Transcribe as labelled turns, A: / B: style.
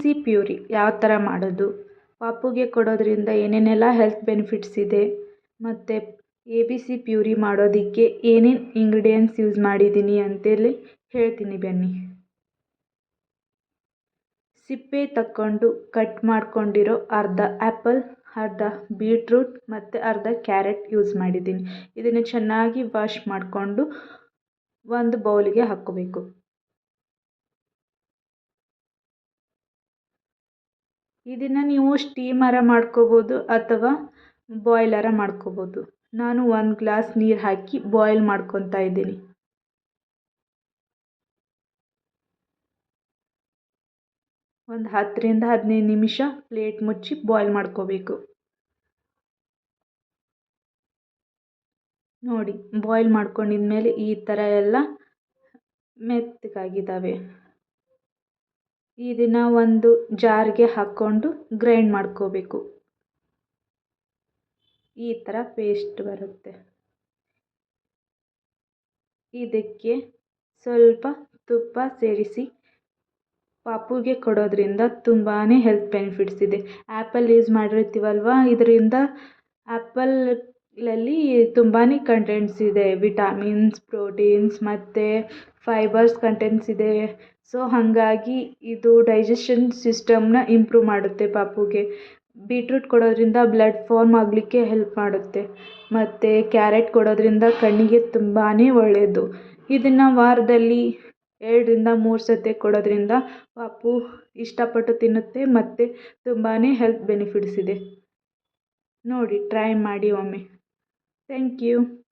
A: C puree ಯಾವ ಥರ ಮಾಡೋದು? ಪಾಪುಗೆ ಕೊಡೋದರಿಂದ ಏನೇನೆಲ್ಲ ಹೆಲ್ತ್ ಬೆನಿಫಿಟ್ಸ್ ಇದೆ? ಮತ್ತು ಎ ಬಿ ಸಿ ಪ್ಯೂರಿ ಮಾಡೋದಕ್ಕೆ ಏನೇನು ಇಂಗ್ರೀಡಿಯೆಂಟ್ಸ್ ಯೂಸ್ ಮಾಡಿದ್ದೀನಿ ಅಂತೇಳಿ ಹೇಳ್ತೀನಿ ಬನ್ನಿ. ಸಿಪ್ಪೆ ತಕ್ಕೊಂಡು ಕಟ್ ಮಾಡ್ಕೊಂಡಿರೋ ಅರ್ಧ ಆ್ಯಪಲ್ ಅರ್ಧ ಬೀಟ್ರೂಟ್ ಮತ್ತು ಅರ್ಧ ಕ್ಯಾರೆಟ್ ಯೂಸ್ ಮಾಡಿದ್ದೀನಿ. ಇದನ್ನು ಚೆನ್ನಾಗಿ ವಾಶ್ ಮಾಡಿಕೊಂಡು ಒಂದು ಬೌಲಿಗೆ ಹಾಕ್ಕೋಬೇಕು. ಇದನ್ನು ನೀವು ಸ್ಟೀಮರ ಮಾಡ್ಕೋಬೋದು ಅಥವಾ ಬಾಯ್ಲರ ಮಾಡ್ಕೋಬೋದು. ನಾನು ಒಂದು ಗ್ಲಾಸ್ ನೀರು ಹಾಕಿ ಬಾಯ್ಲ್ ಮಾಡ್ಕೊತಾ ಇದ್ದೀನಿ. ಒಂದು ಹತ್ತರಿಂದ ಹದಿನೈದು ನಿಮಿಷ ಪ್ಲೇಟ್ ಮುಚ್ಚಿ ಬಾಯ್ಲ್ ಮಾಡ್ಕೋಬೇಕು. ನೋಡಿ ಬಾಯ್ಲ್ ಮಾಡ್ಕೊಂಡಿದ್ಮೇಲೆ ಈ ಥರ ಎಲ್ಲ ಮೆತ್ತಗಾಗಿದ್ದಾವೆ. ಇದನ್ನು ಒಂದು ಜಾರ್ಗೆ ಹಾಕ್ಕೊಂಡು ಗ್ರೈಂಡ್ ಮಾಡ್ಕೋಬೇಕು. ಈ ಥರ ಪೇಸ್ಟ್ ಬರುತ್ತೆ. ಇದಕ್ಕೆ ಸ್ವಲ್ಪ ತುಪ್ಪ ಸೇರಿಸಿ ಪಾಪುಗೆ ಕೊಡೋದ್ರಿಂದ ತುಂಬಾ ಹೆಲ್ತ್ ಬೆನಿಫಿಟ್ಸ್ ಇದೆ. ಆ್ಯಪಲ್ ಯೂಸ್ ಮಾಡಿರ್ತೀವಲ್ವ? ಇದರಿಂದ ಆ್ಯಪಲ್ಲಲ್ಲಿ ತುಂಬಾ ಕಂಟೆಂಟ್ಸ್ ಇದೆ. ವಿಟಾಮಿನ್ಸ್ ಪ್ರೋಟೀನ್ಸ್ ಮತ್ತು ಫೈಬರ್ಸ್ ಕಂಟೆಂಟ್ಸ್ ಇದೆ. ಸೊ ಹಾಗಾಗಿ ಇದು ಡೈಜೆಷನ್ ಸಿಸ್ಟಮ್ನ ಇಂಪ್ರೂವ್ ಮಾಡುತ್ತೆ ಪಾಪುಗೆ. ಬೀಟ್ರೂಟ್ ಕೊಡೋದ್ರಿಂದ ಬ್ಲಡ್ ಫಾರ್ಮ್ ಆಗಲಿಕ್ಕೆ ಹೆಲ್ಪ್ ಮಾಡುತ್ತೆ. ಮತ್ತು ಕ್ಯಾರೆಟ್ ಕೊಡೋದ್ರಿಂದ ಕಣ್ಣಿಗೆ ತುಂಬಾ ಒಳ್ಳೆಯದು ಇದನ್ನು ವಾರದಲ್ಲಿ ಎರಡರಿಂದ ಮೂರು ಸತಿ ಕೊಡೋದ್ರಿಂದ ಪಾಪು ಇಷ್ಟಪಟ್ಟು ತಿನ್ನುತ್ತೆ ಮತ್ತು ತುಂಬಾ ಹೆಲ್ತ್ ಬೆನಿಫಿಟ್ಸ್ ಇದೆ. ನೋಡಿ ಟ್ರೈ ಮಾಡಿ ಒಮ್ಮೆ. Thank you.